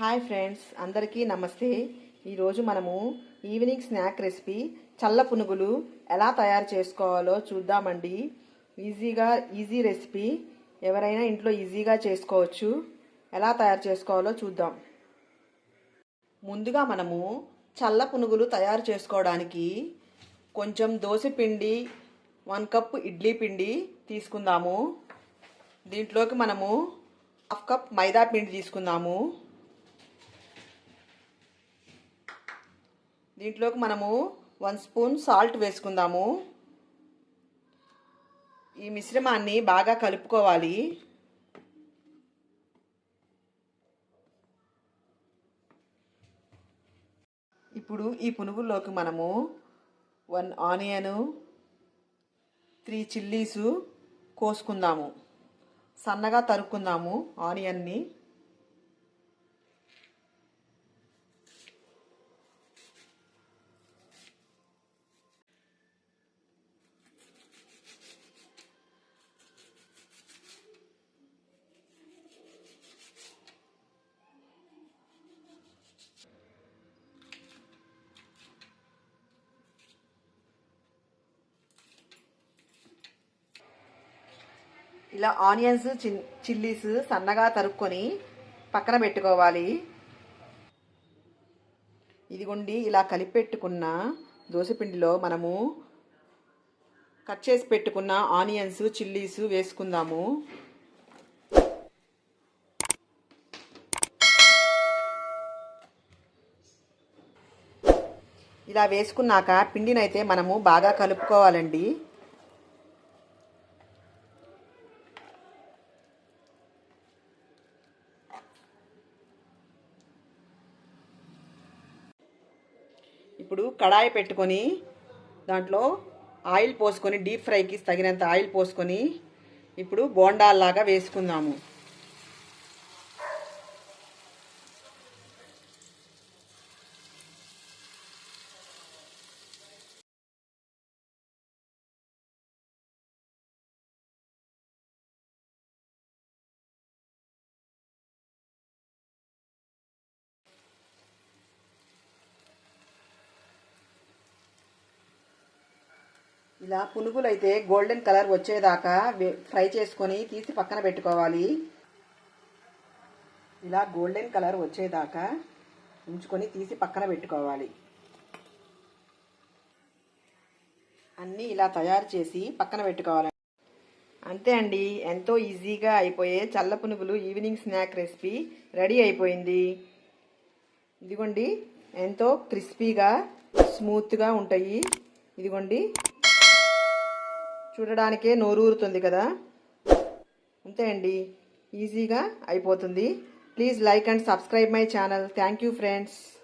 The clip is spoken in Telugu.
హాయ్ ఫ్రెండ్స్ అందరికీ నమస్తే. ఈరోజు మనము ఈవినింగ్ స్నాక్ రెసిపీ చల్ల పునుగులు ఎలా తయారు చేసుకోవాలో చూద్దామండి. ఈజీగా ఈజీ రెసిపీ. ఎవరైనా ఇంట్లో ఈజీగా చేసుకోవచ్చు. ఎలా తయారు చేసుకోవాలో చూద్దాం. ముందుగా మనము చల్ల పునుగులు తయారు చేసుకోవడానికి కొంచెం దోశ పిండి వన్ కప్ ఇడ్లీ పిండి తీసుకుందాము. దీంట్లోకి మనము హాఫ్ కప్ మైదా పిండి తీసుకుందాము. దీంట్లోకి మనము వన్ స్పూన్ సాల్ట్ వేసుకుందాము. ఈ మిశ్రమాన్ని బాగా కలుపుకోవాలి. ఇప్పుడు ఈ పునుగుల్లోకి మనము వన్ ఆనియను త్రీ చిల్లీసు కోసుకుందాము. సన్నగా తరుక్కుందాము ఆనియన్ని. ఇలా ఆనియన్స్ చిన్ చిల్లీస్ సన్నగా తరుక్కొని పక్కన పెట్టుకోవాలి. ఇదిగోండి ఇలా కలిపి పెట్టుకున్న దోశపిండిలో మనము కట్ చేసి పెట్టుకున్న ఆనియన్స్ చిల్లీస్ వేసుకుందాము. ఇలా వేసుకున్నాక పిండినైతే మనము బాగా కలుపుకోవాలండి. ఇప్పుడు కడాయి పెట్టుకొని దాంట్లో ఆయిల్ పోసుకొని డీప్ ఫ్రైకి తగినంత ఆయిల్ పోసుకొని ఇప్పుడు బోండాల్లాగా వేసుకుందాము. ఇలా పునుగులు అయితే గోల్డెన్ కలర్ వచ్చేదాకా ఫ్రై చేసుకొని తీసి పక్కన పెట్టుకోవాలి. ఇలా గోల్డెన్ కలర్ వచ్చేదాకా ఉంచుకొని తీసి పక్కన పెట్టుకోవాలి. అన్నీ ఇలా తయారు చేసి పక్కన పెట్టుకోవాలి. అంతే అండి. ఎంతో ఈజీగా అయిపోయే చల్ల పునుగులు ఈవినింగ్ స్నాక్ రెసిపీ రెడీ అయిపోయింది. ఇదిగోండి. ఎంతో క్రిస్పీగా స్మూత్గా ఉంటాయి. ఇదిగోండి. చూడడానికే నోరూరుతుంది కదా? అంతే అండి. ఈజీగా అయిపోతుంది. Please like and subscribe my channel. Thank you friends.